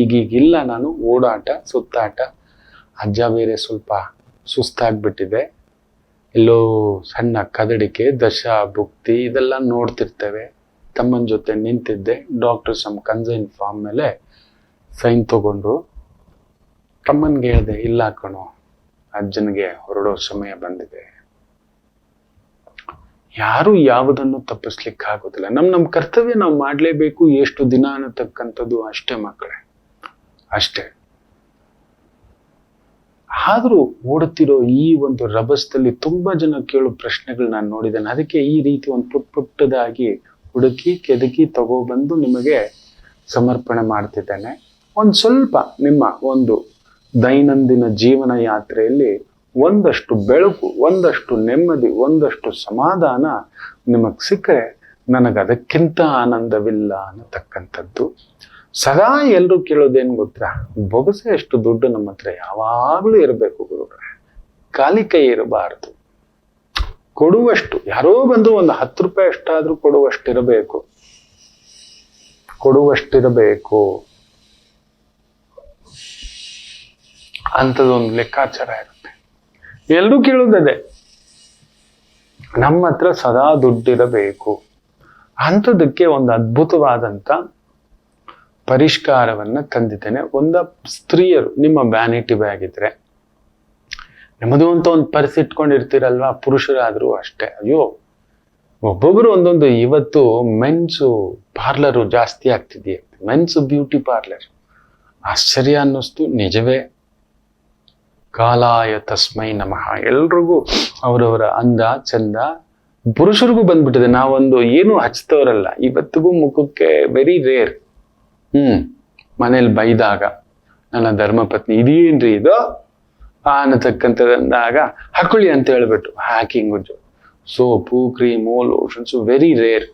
ಈಗೀಗಿಲ್ಲ ನಾನು ಓಡಾಟ, ಸುತ್ತಾಟ. ಅಜ್ಜ ಬೇರೆ ಸ್ವಲ್ಪ ಸುಸ್ತಾಗ್ಬಿಟ್ಟಿದೆ. ಎಲ್ಲೋ ಸಣ್ಣ ಕದಡಿಕೆ, ದಶ, ಭುಕ್ತಿ ಇದೆಲ್ಲ ನೋಡ್ತಿರ್ತೇವೆ. ತಮ್ಮನ ಜೊತೆ ನಿಂತಿದ್ದೆ ಡಾಕ್ಟರ್ ಸಮ್ ಕನ್ಸೈನ್ ಫಾರ್ಮ್ ಮೇಲೆ ಸೈನ್ ತಗೊಂಡ್ರು. ತಮ್ಮನ್ಗೆ ಹೇಳಿದೆ, ಇಲ್ಲ ಕಣೋ, ಅಜ್ಜನಿಗೆ ಹೊರಡೋ ಸಮಯ ಬಂದಿದೆ. ಯಾರು ಯಾವುದನ್ನು ತಪ್ಪಿಸ್ಲಿಕ್ಕೆ ಆಗೋದಿಲ್ಲ ನಮ್ಮ ನಮ್ಮ ಕರ್ತವ್ಯ ನಾವು ಮಾಡಲೇಬೇಕು, ಎಷ್ಟು ದಿನ ಅನ್ನತಕ್ಕಂಥದ್ದು ಅಷ್ಟೇ ಮಕ್ಕಳೇ ಅಷ್ಟೇ. ಆದರೂ ಓಡುತ್ತಿರೋ ಈ ಒಂದು ರಭಸದಲ್ಲಿ ತುಂಬಾ ಜನ ಕೇಳೋ ಪ್ರಶ್ನೆಗಳು ನಾನು ನೋಡಿದ್ದೇನೆ. ಅದಕ್ಕೆ ಈ ರೀತಿ ಒಂದು ಪುಟ್ ಪುಟ್ಟದಾಗಿ ಹುಡುಕಿ, ಕೆದಕಿ ತಗೋಬಂದು ನಿಮಗೆ ಸಮರ್ಪಣೆ ಮಾಡ್ತಿದ್ದೇನೆ. ಒಂದು ಸ್ವಲ್ಪ ನಿಮ್ಮ ಒಂದು ದೈನಂದಿನ ಜೀವನ ಯಾತ್ರೆಯಲ್ಲಿ ಒಂದಷ್ಟು ಬೆಳಕು, ಒಂದಷ್ಟು ನೆಮ್ಮದಿ, ಒಂದಷ್ಟು ಸಮಾಧಾನ ನಿಮಗೆ ಸಿಕ್ಕರೆ ನನಗೆ ಅದಕ್ಕಿಂತ ಆನಂದವಿಲ್ಲ ಅನ್ನತಕ್ಕಂಥದ್ದು. ಸದಾ ಎಲ್ಲರೂ ಕೇಳೋದೇನು ಗೊತ್ತಾ? ಬೊಗಸೆ ಅಷ್ಟು ದುಡ್ಡು ನಮ್ಮ ಹತ್ರ ಯಾವಾಗಲೂ ಇರಬೇಕು ಗುರುಗಳೇ ಖಾಲಿ ಕೈ ಇರಬಾರ್ದು. ಕೊಡುವಷ್ಟು, ಯಾರೋ ಬಂದು ಒಂದು ಹತ್ತು ರೂಪಾಯಿ ಅಷ್ಟಾದ್ರೂ ಕೊಡುವಷ್ಟಿರಬೇಕು. ಕೊಡುವಷ್ಟಿರಬೇಕು. ಅಂಥದ್ದೊಂದು ಲೆಕ್ಕಾಚಾರ ಇರುತ್ತೆ. ಎಲ್ಲರೂ ಕೇಳೋದದೆ. ನಮ್ಮ ಹತ್ರ ಸದಾ ದುಡ್ಡಿರಬೇಕು. ಅಂಥದಕ್ಕೆ ಒಂದು ಅದ್ಭುತವಾದಂಥ ಪರಿಷ್ಕಾರವನ್ನ ತಂದಿದ್ದೇನೆ. ಒಂದ ಸ್ತ್ರೀಯರು, ನಿಮ್ಮ ವ್ಯಾನಿಟಿ ಬ್ಯಾಗ್ ಇದ್ರೆ. ನಿಮ್ಮದು ಅಂತ ಒಂದು ಪರಿಸ್ಥಿತಿ ಇಟ್ಕೊಂಡಿರ್ತೀರಲ್ವಾ? ಪುರುಷರಾದರೂ ಅಷ್ಟೇ. ಅಯ್ಯೋ, ಒಬ್ಬೊಬ್ರು ಒಂದೊಂದು ಇವತ್ತು ಮೆನ್ಸು ಪಾರ್ಲರು ಜಾಸ್ತಿ ಆಗ್ತಿದೆಯಾ? ಮೆನ್ಸ್ ಬ್ಯೂಟಿ ಪಾರ್ಲರ್ ಆಶ್ಚರ್ಯ ಅನ್ನಿಸ್ತು. ನಿಜವೇ. ಕಾಲಾಯ ತಸ್ಮೈ ನಮಃ. ಎಲ್ರಿಗೂ ಅವರವರ ಅಂದ, ಚಂದ. ಪುರುಷರಿಗೂ ಬಂದ್ಬಿಟ್ಟಿದೆ. ನಾವೊಂದು ಏನು ಹಚ್ತವ್ರಲ್ಲ. ಇವತ್ತಿಗೂ ಮುಖಕ್ಕೆ ವೆರಿ ರೇರ್ ಹ್ಮ್. ಮನೇಲಿ ಬೈದಾಗ, ನನ್ನ ಧರ್ಮಪತ್ನಿ ಇದೇನ್ರಿ ಇದು? ಅನ್ನತಕ್ಕಂಥದ್ದಾಗ ಹಕುಳಿ ಹಾಕೊಳ್ಳಿ ಅಂತ ಹೇಳ್ಬಿಟ್ಟು ಹ್ಯಾಕಿಂಗ್ Hawking soap, cream, lotions very rare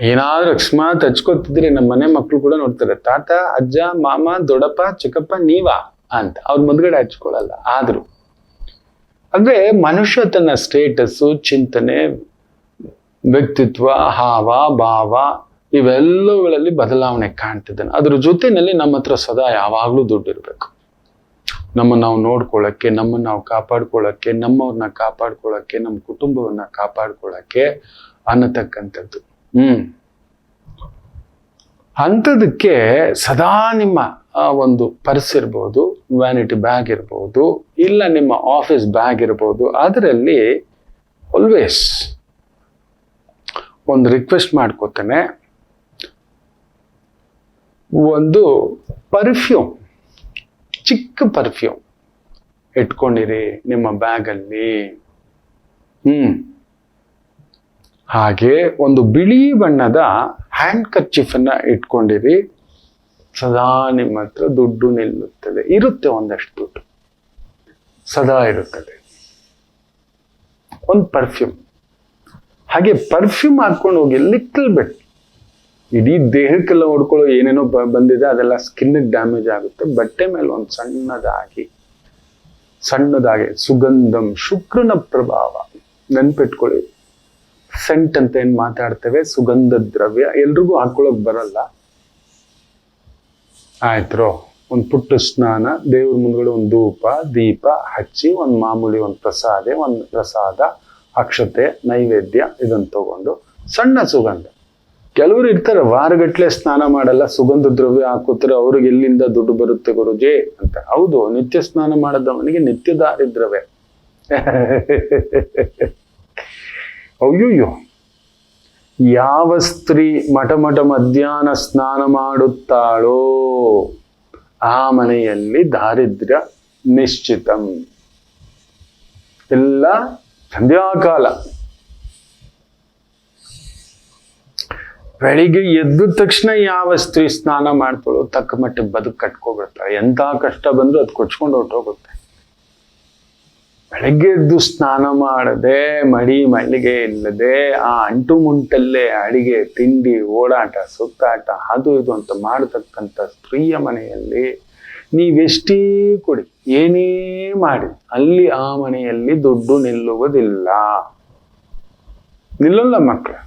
ಏನಾದ್ರೂ ಅಕಸ್ಮಾತ್ ಹಚ್ಕೊತಿದ್ರೆ ನಮ್ಮ ಮನೆ ಮಕ್ಕಳು ಕೂಡ ನೋಡ್ತಾರೆ, ತಾತ, ಅಜ್ಜ, ಮಾಮ, ದೊಡ್ಡಪ್ಪ, ಚಿಕ್ಕಪ್ಪ, ನೀವಾ? ಅಂತ. ಅವ್ರ ಮುಂದ್ಗಡೆ ಹಚ್ಕೊಳ್ಳಲ್ಲ, ಆದ್ರು. ಅಂದ್ರೆ ಮನುಷ್ಯ ತನ್ನ ಸ್ಟೇಟಸ್ಸು ಚಿಂತನೆ, ವ್ಯಕ್ತಿತ್ವ, ಹಾವ, ಭಾವ ಇವೆಲ್ಲವುಗಳಲ್ಲಿ ಬದಲಾವಣೆ ಕಾಣ್ತಿದ್ದಾನೆ ಅದ್ರ ಜೊತೆಯಲ್ಲಿ ನಮ್ಮ ಹತ್ರ ಸದಾ ಯಾವಾಗಲೂ ದುಡ್ಡು ಇರಬೇಕು. ನಮ್ಮನ್ನು ನಾವು ನೋಡ್ಕೊಳ್ಳೋಕ್ಕೆ, ನಮ್ಮನ್ನು ನಾವು ಕಾಪಾಡ್ಕೊಳ್ಳೋಕ್ಕೆ, ನಮ್ಮವ್ರನ್ನ ಕಾಪಾಡ್ಕೊಳ್ಳೋಕ್ಕೆ, ನಮ್ಮ ಕುಟುಂಬವನ್ನ ಕಾಪಾಡ್ಕೊಳ್ಳೋಕ್ಕೆ ಅನ್ನತಕ್ಕಂಥದ್ದು. ಹ್ಮ್. ಅಂಥದಕ್ಕೆ ಸದಾ ನಿಮ್ಮ ಒಂದು ಪರ್ಸ್ ಇರ್ಬೋದು, ವ್ಯಾನಿಟಿ ಬ್ಯಾಗ್ ಇರ್ಬೋದು, ಇಲ್ಲ ನಿಮ್ಮ ಆಫೀಸ್ ಬ್ಯಾಗ್ ಇರ್ಬೋದು, ಅದರಲ್ಲಿ ಆಲ್ವೇಸ್ ಒಂದು ರಿಕ್ವೆಸ್ಟ್ ಮಾಡ್ಕೋತೇನೆ. ಒಂದು ಪರ್ಫ್ಯೂಮ್ ಚಿಕ್ಕ ಪರ್ಫ್ಯೂಮ್ ಇಟ್ಕೊಂಡಿರಿ ನಿಮ್ಮ ಬ್ಯಾಗಲ್ಲಿ. ಹ್ಮ್. ಹಾಗೆ ಒಂದು ಬಿಳಿ ಬಣ್ಣದ ಹ್ಯಾಂಡ್ ಕರ್ಚಿಫನ್ನ ಇಟ್ಕೊಂಡಿರಿ. ಸದಾ ನಿಮ್ಮ ಹತ್ರ ದುಡ್ಡು ನಿಲ್ಲುತ್ತದೆ. ಇರುತ್ತೆ ಒಂದಷ್ಟು ದುಡ್ಡು. ಸದಾ ಇರುತ್ತದೆ. ಒಂದು ಪರ್ಫ್ಯೂಮ್ ಹಾಗೆ ಪರ್ಫ್ಯೂಮ್ ಹಾಕೊಂಡು ಹೋಗಿ ಲಿಟ್ಲ್ ಬೆಟ್ ಇಡೀ ದೇಹಕ್ಕೆಲ್ಲ ಹೊಡ್ಕೊಳ್ಳೋ ಏನೇನೋ ಬಂದಿದೆ, ಅದೆಲ್ಲ ಸ್ಕಿನ್ಗೆ ಡ್ಯಾಮೇಜ್ ಆಗುತ್ತೆ. ಬಟ್ಟೆ ಮೇಲೆ ಒಂದು ಸಣ್ಣದಾಗಿ ಸಣ್ಣದಾಗಿ, ಸುಗಂಧಂ, ಶುಕ್ರನ ಪ್ರಭಾವ ನೆನ್ಪಿಟ್ಕೊಳ್ಳಿ. ಸೆಂಟ್ ಅಂತ ಏನ್ ಮಾತಾಡ್ತೇವೆ? ಸುಗಂಧ ದ್ರವ್ಯ. ಎಲ್ರಿಗೂ ಹಾಕೊಳಕ್ ಬರಲ್ಲ. ಆಯ್ತ್ರೋ? ಒಂದು ಪುಟ್ಟ ಸ್ನಾನ, ದೇವ್ರ ಮುಂದ್ಗಡೆ ಒಂದು ಧೂಪ, ದೀಪ ಹಚ್ಚಿ, ಒಂದು ಮಾಮೂಲಿ ಒಂದು ಪ್ರಸಾದೆ, ಒಂದು ಪ್ರಸಾದ, ಅಕ್ಷತೆ, ನೈವೇದ್ಯ ಇದನ್ನು ತಗೊಂಡು. ಸಣ್ಣ ಸುಗಂಧ. ಕೆಲವರು ಇರ್ತಾರೆ, ವಾರಗಟ್ಲೆ ಸ್ನಾನ ಮಾಡಲ್ಲ, ಸುಗಂಧ ದ್ರವ್ಯ ಹಾಕೋತಾರೆ ಅವ್ರಿಗೆ ಎಲ್ಲಿಂದ ದುಡ್ಡು ಬರುತ್ತೆ ಗುರುಜಿ ಅಂತ. ಹೌದು, ನಿತ್ಯ ಸ್ನಾನ ಮಾಡದವನಿಗೆ ನಿತ್ಯ ದಾರಿದ್ರವೇ ಅಯ್ಯೋಯ್ಯೋ. ಯಾವ ಸ್ತ್ರೀ ಮಠ ಮಠ ಮಧ್ಯಾಹ್ನ ಸ್ನಾನ ಮಾಡುತ್ತಾಳೋ, ಆ ಮನೆಯಲ್ಲಿ ದಾರಿದ್ರ್ಯ ನಿಶ್ಚಿತಂ. ಎಲ್ಲ ಸಂಧ್ಯಾಕಾಲ. ಬೆಳಿಗ್ಗೆ ಎದ್ದ ತಕ್ಷಣ ಯಾವ ಸ್ತ್ರೀ ಸ್ನಾನ ಮಾಡ್ತಾಳೋ ತಕ್ಕ ಮಟ್ಟಿಗೆ ಬದುಕು ಕಟ್ಕೊಬಿಡ್ತಾಳೆ. ಎಂಥ ಕಷ್ಟ ಬಂದ್ರು ಅದು ಕೊಚ್ಕೊಂಡು ಹೊರ್ಟೋಗುತ್ತೆ. ಬೆಳಗ್ಗೆ ಎದ್ದು ಸ್ನಾನ ಮಾಡದೆ, ಮಡಿ ಮಳಿಗೆ ಇಲ್ಲದೆ, ಆ ಅಂಟು ಮುಂಟಲ್ಲೇ ಅಡಿಗೆ, ತಿಂಡಿ, ಓಡಾಟ, ಸುತ್ತಾಟ, ಅದು ಇದು ಅಂತ ಮಾಡತಕ್ಕಂಥ ಸ್ತ್ರೀಯ ಮನೆಯಲ್ಲಿ ನೀವೆಷ್ಟೇ ಕೊಡಿ, ಏನೇ ಮಾಡಿ, ಅಲ್ಲಿ ಆ ಮನೆಯಲ್ಲಿ ದುಡ್ಡು ನಿಲ್ಲುವುದಿಲ್ಲ. ನಿಲ್ಲಲ್ಲ ಮಕ್ಕಳು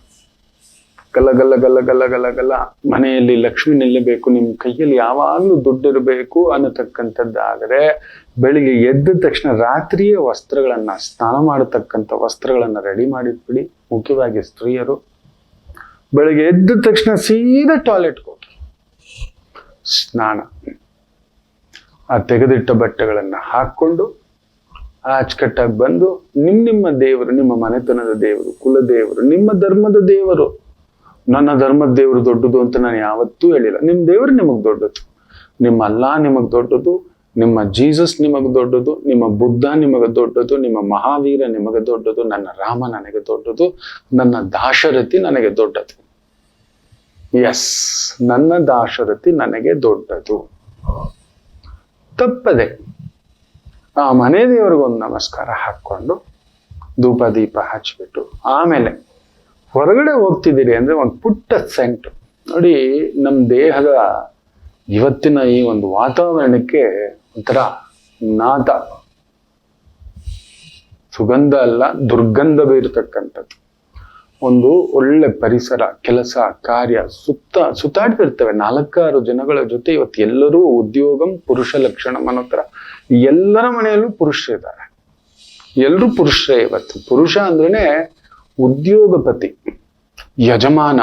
ಗಲ್ಲ ಗಲ್ಲ ಗಲ್ಲ ಗಲ್ಲ ಗಲ್ಲ ಗಲ್ಲ ಮನೆಯಲ್ಲಿ ಲಕ್ಷ್ಮಿ ನಿಲ್ಲಬೇಕು ನಿಮ್ಮ ಕೈಯಲ್ಲಿ ಯಾವಾಗಲೂ ದುಡ್ಡಿರಬೇಕು ಅನ್ನತಕ್ಕಂಥದ್ದಾದರೆ ಬೆಳಿಗ್ಗೆ ಎದ್ದ ತಕ್ಷಣ ರಾತ್ರಿಯೇ ವಸ್ತ್ರಗಳನ್ನ, ಸ್ನಾನ ಮಾಡತಕ್ಕಂಥ ವಸ್ತ್ರಗಳನ್ನ ರೆಡಿ ಮಾಡಿಟ್ಬಿಡಿ. ಮುಖ್ಯವಾಗಿ ಸ್ತ್ರೀಯರು. ಬೆಳಿಗ್ಗೆ ಎದ್ದ ತಕ್ಷಣ ಸೀದಾ ಟಾಯ್ಲೆಟ್ಗೆ ಹೋಗಿ. ಸ್ನಾನ. ಆ ತೆಗೆದಿಟ್ಟ ಬಟ್ಟೆಗಳನ್ನ ಹಾಕೊಂಡು ಅಚ್ಚುಕಟ್ಟಾಗಿ ಬಂದು ನಿಮ್ಮ ನಿಮ್ಮ ದೇವರು, ನಿಮ್ಮ ಮನೆತನದ ದೇವರು, ಕುಲದೇವರು, ನಿಮ್ಮ ಧರ್ಮದ ದೇವರು ನನ್ನ ಧರ್ಮದ ದೇವರು ದೊಡ್ಡದು ಅಂತ ನಾನು ಯಾವತ್ತೂ ಹೇಳಿಲ್ಲ. ನಿಮ್ಮ ದೇವರು ನಿಮಗೆ ದೊಡ್ಡದು. ನಿಮ್ಮ ಅಲ್ಲಾ ನಿಮಗೆ ದೊಡ್ಡದು, ನಿಮ್ಮ ಜೀಸಸ್ ನಿಮಗೆ ದೊಡ್ಡದು, ನಿಮ್ಮ ಬುದ್ಧ ನಿಮಗೆ ದೊಡ್ಡದು, ನಿಮ್ಮ ಮಹಾವೀರ ನಿಮಗೆ ದೊಡ್ಡದು, ನನ್ನ ರಾಮ ನನಗೆ ದೊಡ್ಡದು, ನನ್ನ ದಾಶರಥಿ ನನಗೆ ದೊಡ್ಡದು. ಎಸ್ ನನ್ನ ದಾಶರಥಿ ನನಗೆ ದೊಡ್ಡದು. ತಪ್ಪದೆ ಆ ಮನೆ ದೇವರಿಗೊಂದು ನಮಸ್ಕಾರ ಹಾಕ್ಕೊಂಡು ಧೂಪ ದೀಪ ಹಚ್ಚಿಬಿಟ್ಟು ಆಮೇಲೆ ಹೊರಗಡೆ ಹೋಗ್ತಿದ್ದೀರಿ ಅಂದ್ರೆ ಒಂದು ಪುಟ್ಟ ಸೆಂಟ್ ನೋಡಿ ನಮ್ಮ ದೇಹದ ಇವತ್ತಿನ ಈ ಒಂದು ವಾತಾವರಣಕ್ಕೆ ಒಂಥರ ನಾತ ಸುಗಂಧ ಅಲ್ಲ ದುರ್ಗಂಧ ಬೀರತಕ್ಕಂಥದ್ದು ಒಂದು ಒಳ್ಳೆ ಪರಿಸರ, ಕೆಲಸ, ಕಾರ್ಯ ಸುತ್ತ ಸುತ್ತಾಡ್ತಿರ್ತವೆ ನಾಲ್ಕಾರು ಜನಗಳ ಜೊತೆ ಇವತ್ತು ಎಲ್ಲರೂ ಉದ್ಯೋಗಂ, ಪುರುಷ ಲಕ್ಷಣ ಥರ ಎಲ್ಲರ ಮನೆಯಲ್ಲೂ ಪುರುಷರಿದ್ದಾರೆ ಎಲ್ಲರೂ ಪುರುಷರೇ ಇವತ್ತು. ಪುರುಷ ಅಂದ್ರೇನೆ ಉದ್ಯೋಗಪತಿ, ಯಜಮಾನ.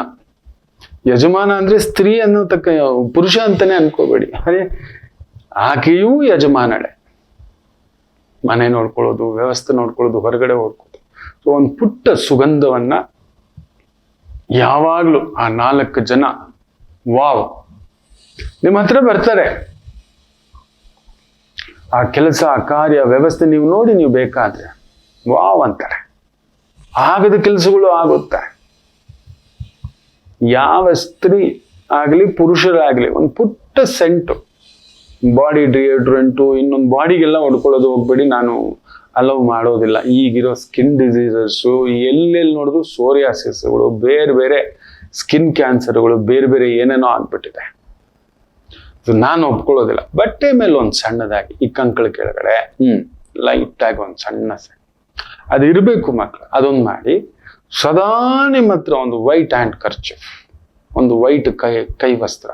ಯಜಮಾನ ಅಂದ್ರೆ ಸ್ತ್ರೀ ಅನ್ನೋ ತಕ್ಕ ಪುರುಷ ಅಂತಾನೆ ಅನ್ಕೋಬೇಡಿ. ಅದೇ ಆಕೆಯೂ ಯಜಮಾನಳೆ. ಮನೆ ನೋಡ್ಕೊಳ್ಳೋದು, ವ್ಯವಸ್ಥೆ ನೋಡ್ಕೊಳ್ಳೋದು, ಹೊರಗಡೆ ಹೊಡ್ಕೊಳ್ಳೋದು ಸೊ ಒಂದು ಪುಟ್ಟ ಸುಗಂಧವನ್ನ ಯಾವಾಗ್ಲೂ ಆ ನಾಲ್ಕು ಜನ, ವಾವ್, ನಿಮ್ಮ ಹತ್ರ ಬರ್ತಾರೆ. ಆ ಕೆಲಸ, ಆ ಕಾರ್ಯ, ವ್ಯವಸ್ಥೆ ನೀವು ನೋಡಿ ನೀವು ಬೇಕಾದ್ರೆ, ವಾವ್ ಅಂತಾರೆ. ಆಗದ ಕೆಲಸಗಳು ಆಗುತ್ತೆ. ಯಾವ ಸ್ತ್ರೀ ಆಗಲಿ, ಪುರುಷರಾಗಲಿ, ಒಂದು ಪುಟ್ಟ ಸೆಂಟು ಬಾಡಿ ಡಿಯೋಡ್ರೆಂಟು ಇನ್ನೊಂದು ಬಾಡಿಗೆಲ್ಲ ಹೊಡ್ಕೊಳ್ಳೋದು ಹೋಗ್ಬೇಡಿ, ನಾನು ಅಲೌ ಮಾಡೋದಿಲ್ಲ. ಈಗಿರೋ ಸ್ಕಿನ್ ಡಿಸೀಸಸ್ಸು ಎಲ್ಲೆಲ್ಲಿ ನೋಡಿದ್ರು ಸೋರಿಯಾಸಿಸ್ಗಳು ಬೇರೆ ಬೇರೆ ಸ್ಕಿನ್ ಕ್ಯಾನ್ಸರ್ಗಳು ಬೇರೆ ಬೇರೆ ಏನೇನೋ ಆಗ್ಬಿಟ್ಟಿದೆ. ಇದು ನಾನು ಒಪ್ಕೊಳ್ಳೋದಿಲ್ಲ. ಬಟ್ಟೆ ಮೇಲೆ ಒಂದು ಸಣ್ಣದಾಗಿ, ಈ ಕಂಕಳ ಕೆಳಗಡೆ, ಹ್ಮ್ ಲೈಟ್ ಆಗಿ ಒಂದು ಸಣ್ಣ ಸೆಂಟ್. ಅದು ಇರಬೇಕು ಮಕ್ಕಳು ಅದೊಂದು ಮಾಡಿ. ಸದಾ ನಿಮ್ಮ ಹತ್ರ ಒಂದು ವೈಟ್ ಹ್ಯಾಂಡ್ ಖರ್ಚು ಒಂದು ವೈಟ್ ಕೈ ಕೈ ವಸ್ತ್ರ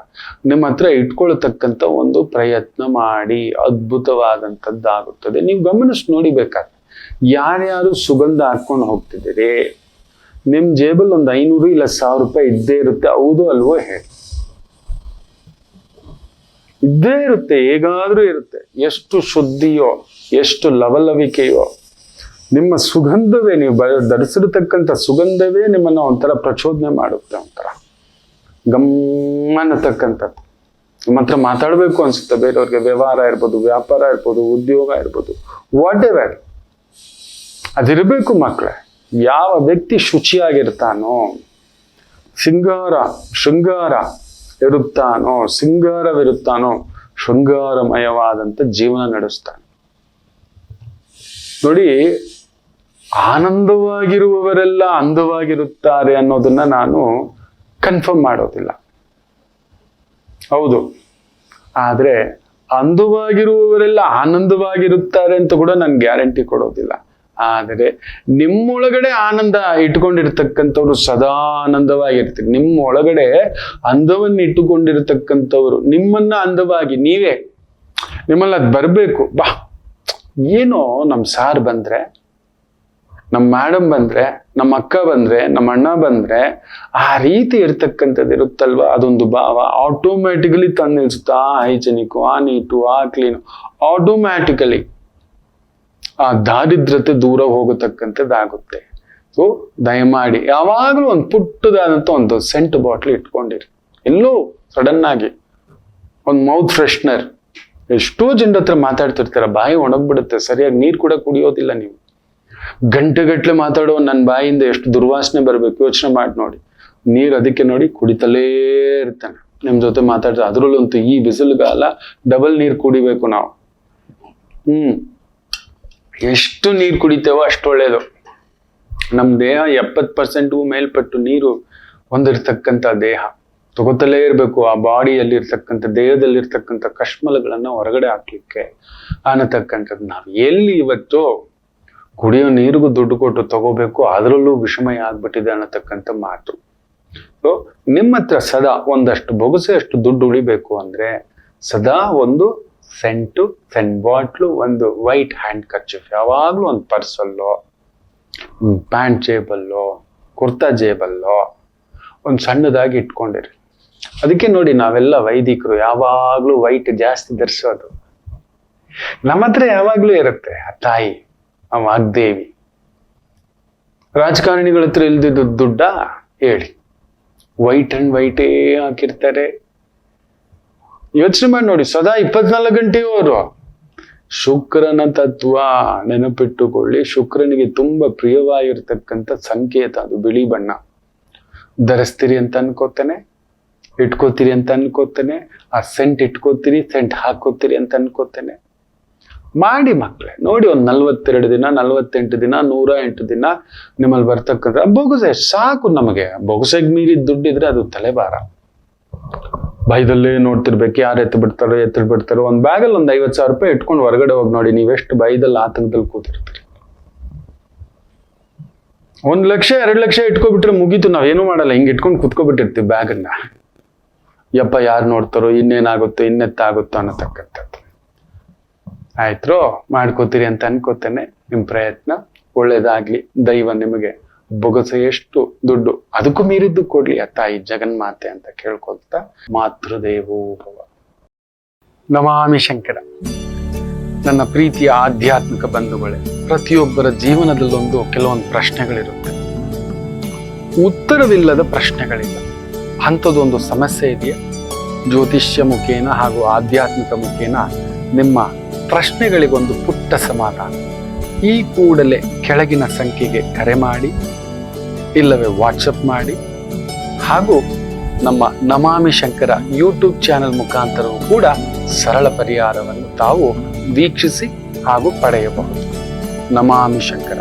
ನಿಮ್ಮ ಹತ್ರ ಇಟ್ಕೊಳ್ತಕ್ಕಂಥ ಒಂದು ಪ್ರಯತ್ನ ಮಾಡಿ, ಅದ್ಭುತವಾದಂಥದ್ದಾಗುತ್ತದೆ. ನೀವು ಗಮನಿಸಿ ನೋಡಿಬೇಕಾದ್ರೆ, ಯಾರ್ಯಾರು ಸುಗಂಧ ಹಾಕೊಂಡು ಹೋಗ್ತಿದ್ದೀರಿ ನಿಮ್ಮ ಜೇಬಲ್ಲಿ ಒಂದು ಐನೂರು ಇಲ್ಲ ಸಾವಿರ ರೂಪಾಯಿ ಇದ್ದೇ ಇರುತ್ತೆ, ಹೌದು ಅಲ್ವೋ ಹೇಳಿ ಇದ್ದೇ ಇರುತ್ತೆ, ಹೇಗಾದ್ರೂ ಇರುತ್ತೆ. ಎಷ್ಟು ಶುದ್ಧಿಯೋ, ಎಷ್ಟು ಲವಲವಿಕೆಯೋ ನಿಮ್ಮ ಸುಗಂಧವೇ ನೀವು ಬ ಧರಿಸಿರತಕ್ಕಂಥ ಸುಗಂಧವೇ ನಿಮ್ಮನ್ನು ಒಂಥರ ಪ್ರಚೋದನೆ ಮಾಡುತ್ತೆ, ಒಂಥರ ಗಮ್ಮನ್ನತಕ್ಕಂಥದ್ದು ನಿಮ್ಮ ಹತ್ರ ಮಾತಾಡಬೇಕು ಅನಿಸುತ್ತೆ, ಬೇರೆಯವ್ರಿಗೆ ವ್ಯವಹಾರ ಇರ್ಬೋದು, ವ್ಯಾಪಾರ ಇರ್ಬೋದು, ಉದ್ಯೋಗ ಇರ್ಬೋದು ವಾಟ್ ಎವರ್ ಅದಿರಬೇಕು ಮಕ್ಕಳೇ ಯಾವ ವ್ಯಕ್ತಿ ಶುಚಿಯಾಗಿರ್ತಾನೋ, ಶೃಂಗಾರ ಶೃಂಗಾರ ಇರುತ್ತಾನೋ ಸಿಂಗಾರವಿರುತ್ತಾನೋ ಶೃಂಗಾರಮಯವಾದಂಥ ಜೀವನ ನಡೆಸ್ತಾನೆ. ನೋಡಿ ಆನಂದವಾಗಿರುವವರೆಲ್ಲ ಅಂದವಾಗಿರುತ್ತಾರೆ ಅನ್ನೋದನ್ನ ನಾನು ಕನ್ಫರ್ಮ್ ಮಾಡೋದಿಲ್ಲ. ಹೌದು. ಆದರೆ ಅಂದವಾಗಿರುವವರೆಲ್ಲ ಆನಂದವಾಗಿರುತ್ತಾರೆ ಅಂತ ಕೂಡ ನಾನು ಗ್ಯಾರಂಟಿ ಕೊಡೋದಿಲ್ಲ. ಆದರೆ ನಿಮ್ಮೊಳಗಡೆ ಆನಂದ ಇಟ್ಕೊಂಡಿರ್ತಕ್ಕಂಥವ್ರು ಸದಾ ನಿಮ್ಮ ಒಳಗಡೆ ಅಂದವನ್ನು ಇಟ್ಟುಕೊಂಡಿರ್ತಕ್ಕಂಥವ್ರು ನಿಮ್ಮನ್ನ ಅಂದವಾಗಿ ನೀವೇ ನಿಮ್ಮಲ್ಲಿ ಅದು ಬರಬೇಕು. ಬಾ. ಏನೋ ನಮ್ಮ ಸಾರ್ ಬಂದ್ರೆ ನಮ್ಮ ಮೇಡಮ್ ಬಂದ್ರೆ ನಮ್ಮ ಅಕ್ಕ ಬಂದ್ರೆ ನಮ್ಮ ಅಣ್ಣ ಬಂದ್ರೆ, ಆ ರೀತಿ ಇರ್ತಕ್ಕಂಥದ್ದು ಇರುತ್ತಲ್ವಾ? ಅದೊಂದು ಭಾವ. ಆಟೋಮ್ಯಾಟಿಕಲಿ ತಂದು ನಿಲ್ಸುತ್ತೆ, ಆ ಹೈಜೆನಿಕ್ ಆ ನೀಟು ಆ ಕ್ಲೀನು ಆಟೋಮ್ಯಾಟಿಕಲಿ ಆ ದಾರಿದ್ರತೆ ದೂರ ಹೋಗತಕ್ಕಂಥದ್ದಾಗುತ್ತೆ. ಸೊ ದಯಮಾಡಿ, ಯಾವಾಗಲೂ ಒಂದು ಪುಟ್ಟದಾದಂಥ ಒಂದು ಸೆಂಟ್ ಬಾಟ್ಲಿ ಇಟ್ಕೊಂಡಿರಿ. ಎಲ್ಲೋ ಸಡನ್ ಆಗಿ ಒಂದು ಮೌತ್ ಫ್ರೆಶ್ನರ್ ಎಷ್ಟೋ ಜನರ ಹತ್ರ ಮಾತಾಡ್ತಿರ್ತಾರ, ಬಾಯಿ ಒಣಗ್ಬಿಡುತ್ತೆ, ಸರಿಯಾಗಿ ನೀರು ಕೂಡ ಕುಡಿಯೋದಿಲ್ಲ ನೀವು. ಗಂಟೆಗಟ್ಲೆ ಮಾತಾಡೋ ನನ್ನ ಬಾಯಿಂದ ಎಷ್ಟು ದುರ್ವಾಸನೆ ಬರಬೇಕು ಯೋಚನೆ ಮಾಡಿ ನೋಡಿ. ನೀರು ಅದಕ್ಕೆ ನೋಡಿ ಕುಡಿತಲೇ ಇರ್ತಾನೆ. ನಿಮ್ಮ ಜೊತೆ ಮಾತಾಡ್ತಾ ಅದರಲ್ಲಂತೂ ಈ ಬಿಸಿಲುಗಾಲ ಡಬಲ್ ನೀರು ಕುಡಿಬೇಕು ನಾವು. ಹ್ಮ್. ಎಷ್ಟು ನೀರು ಕುಡಿತೇವೋ ಅಷ್ಟು ಒಳ್ಳೇದು. ನಮ್ಮ ದೇಹ ಎಪ್ಪತ್ತು ಪರ್ಸೆಂಟ್ಗೂ ಮೇಲ್ಪಟ್ಟು ನೀರು ಹೊಂದಿರತಕ್ಕಂಥ ದೇಹ. ತಗೋತಲೇ ಇರಬೇಕು, ಆ ಬಾಡಿಯಲ್ಲಿ ಇರ್ತಕ್ಕಂಥ ದೇಹದಲ್ಲಿ ಇರ್ತಕ್ಕಂಥ ಕಶ್ಮಲಗಳನ್ನು ಹೊರಗಡೆ ಹಾಕ್ಲಿಕ್ಕೆ ಅನ್ನತಕ್ಕಂಥದ್ದು. ನಾವು ಎಲ್ಲಿ ಇವತ್ತು ಕುಡಿಯೋ ನೀರಿಗೂ ದುಡ್ಡು ಕೊಟ್ಟು ತಗೋಬೇಕು, ಅದರಲ್ಲೂ ವಿಷಮಯ ಆಗ್ಬಿಟ್ಟಿದೆ ಅನ್ನತಕ್ಕಂಥ ಮಾತು. ಸೊ ನಿಮ್ಮ ಹತ್ರ ಸದಾ ಒಂದಷ್ಟು ಬೊಗಸೆಯಷ್ಟು ದುಡ್ಡು ಉಳಿಬೇಕು ಅಂದ್ರೆ ಸದಾ ಒಂದು ಸೆಂಟು, ಸೆಂಟ್ ಬಾಟ್ಲು, ಒಂದು ವೈಟ್ ಹ್ಯಾಂಡ್ ಕರ್ಚಿಫ್ ಯಾವಾಗಲೂ ಒಂದು ಪರ್ಸಲ್ಲೋ ಪ್ಯಾಂಟ್ ಜೇಬಲ್ಲೋ, ಕುರ್ತಾ ಜೇಬಲ್ಲೋ, ಒಂದು ಸಣ್ಣದಾಗಿ ಇಟ್ಕೊಂಡಿರಿ. ಅದಕ್ಕೆ ನೋಡಿ ನಾವೆಲ್ಲ ವೈದಿಕರು, ಯಾವಾಗಲೂ ವೈಟ್ ಜಾಸ್ತಿ ಧರಿಸೋದು. ನಮ್ಮ ಹತ್ರ ಯಾವಾಗಲೂ ಇರುತ್ತೆ ಆ ತಾಯಿ. ಆ ವಾಗ್ದೇವಿ. ರಾಜಕಾರಣಿಗಳ ಹತ್ರ ಇಲ್ದಿದ್ದು ದುಡ್ಡ? ಹೇಳಿ. ವೈಟ್ ಅಂಡ್ ವೈಟೇ ಹಾಕಿರ್ತಾರೆ. ಯೋಚನೆ ಮಾಡಿ ನೋಡಿ, ಸದಾ ಇಪ್ಪತ್ನಾಲ್ಕು ಗಂಟೆಯೂ ಅವರು ಶುಕ್ರನ ತತ್ವ ನೆನಪಿಟ್ಟುಕೊಳ್ಳಿ. ಶುಕ್ರನಿಗೆ ತುಂಬಾ ಪ್ರಿಯವಾಗಿರ್ತಕ್ಕಂಥ ಸಂಕೇತ, ಅದು ಬಿಳಿ ಬಣ್ಣ. ಧರಿಸ್ತೀರಿ ಅಂತ ಅನ್ಕೋತಾನೆ. ಇಟ್ಕೋತೀರಿ ಅಂತ ಅನ್ಕೋತಾನೆ. ಆ ಸೆಂಟ್ ಇಟ್ಕೋತೀರಿ ಸೆಂಟ್ ಹಾಕೋತೀರಿ ಅಂತ ಅನ್ಕೋತಾನೆ. ಮಾಡಿ ಮಕ್ಕಳೇ ನೋಡಿ ಒಂದ್ ನಲ್ವತ್ತೆರಡು ದಿನ, ನಲ್ವತ್ತೆಂಟು ದಿನ, ನೂರ ಎಂಟು ದಿನ ನಿಮ್ಮಲ್ಲಿ ಬರ್ತಕ್ಕಂಥ ಬೊಗುಸೆ. ಸಾಕು ನಮಗೆ. ಬೊಗಸೆಗೆ ಮೀರಿದ ದುಡ್ಡಿದ್ರೆ ಅದು ತಲೆಭಾರ. ಭಯದಲ್ಲೇ ನೋಡ್ತಿರ್ಬೇಕು, ಯಾರು ಎತ್ತು ಬಿಡ್ತಾರೋ, ಎತ್ತಿ ಬಿಡ್ತಾರೋ. ಒಂದು ಬ್ಯಾಗಲ್ಲಿ ಒಂದು ಐವತ್ತು ಸಾವಿರ ರೂಪಾಯಿ ಇಟ್ಕೊಂಡು ಹೊರಗಡೆ ಹೋಗಿ ನೋಡಿ, ನೀವೆಷ್ಟು ಭಯದಲ್ಲಿ ಆತಂಕದಲ್ಲಿ ಕೂತಿರ್ತೀರಿ. ಒಂದು ಲಕ್ಷ, ಎರಡು ಲಕ್ಷ ಇಟ್ಕೊಬಿಟ್ರೆ ಮುಗೀತು. ಏನು ಮಾಡಲ್ಲ. ಹಿಂಗೆ ಇಟ್ಕೊಂಡು ಕುತ್ಕೊಬಿಟ್ಟಿರ್ತೀವಿ ಬ್ಯಾಗನ್ನ. ಯಪ್ಪ, ಯಾರು ನೋಡ್ತಾರೋ, ಇನ್ನೇನಾಗುತ್ತೋ, ಇನ್ನೆತ್ತಾಗುತ್ತೋ ಅನ್ನತಕ್ಕಂಥದ್ದು. ಆಯ್ತ್ರೋ ಮಾಡ್ಕೋತೀರಿ ಅಂತ ಅನ್ಕೋತೇನೆ. ನಿಮ್ ಪ್ರಯತ್ನ ಒಳ್ಳೇದಾಗ್ಲಿ. ದೈವ ನಿಮಗೆ ಬೊಗಸ ಎಷ್ಟು ದುಡ್ಡು ಅದಕ್ಕೂ ಮೀರಿದ್ದು ಕೊಡ್ಲಿ ಆ ತಾಯಿ ಜಗನ್ಮಾತೆ ಅಂತ ಕೇಳ್ಕೊಳ್ತಾ ಮಾತೃದೇವೋಭವ ನಮಾಮಿ ಶಂಕರ. ನನ್ನ ಪ್ರೀತಿಯ ಆಧ್ಯಾತ್ಮಿಕ ಬಂಧುಗಳೇ, ಪ್ರತಿಯೊಬ್ಬರ ಜೀವನದಲ್ಲೊಂದು ಕೆಲವೊಂದು ಪ್ರಶ್ನೆಗಳಿರುತ್ತೆ. ಉತ್ತರವಿಲ್ಲದ ಪ್ರಶ್ನೆಗಳಿಲ್ಲ. ಅಂಥದ್ದೊಂದು ಸಮಸ್ಯೆ ಇದೆಯಾ? ಜ್ಯೋತಿಷ್ಯ ಮುಖೇನ ಹಾಗೂ ಆಧ್ಯಾತ್ಮಿಕ ಮುಖೇನ ನಿಮ್ಮ ಪ್ರಶ್ನೆಗಳಿಗೊಂದು ಪುಟ್ಟ ಸಮಾಧಾನ. ಈ ಕೂಡಲೇ ಕೆಳಗಿನ ಸಂಖ್ಯೆಗೆ ಕರೆ ಮಾಡಿ, ಇಲ್ಲವೇ ವಾಟ್ಸಪ್ ಮಾಡಿ, ಹಾಗೂ ನಮ್ಮ ನಮಾಮಿ ಶಂಕರ ಯೂಟ್ಯೂಬ್ ಚಾನೆಲ್ ಮುಖಾಂತರವೂ ಕೂಡ ಸರಳ ಪರಿಹಾರವನ್ನು ತಾವು ವೀಕ್ಷಿಸಿ ಹಾಗೂ ಪಡೆಯಬಹುದು. ನಮಾಮಿ ಶಂಕರ.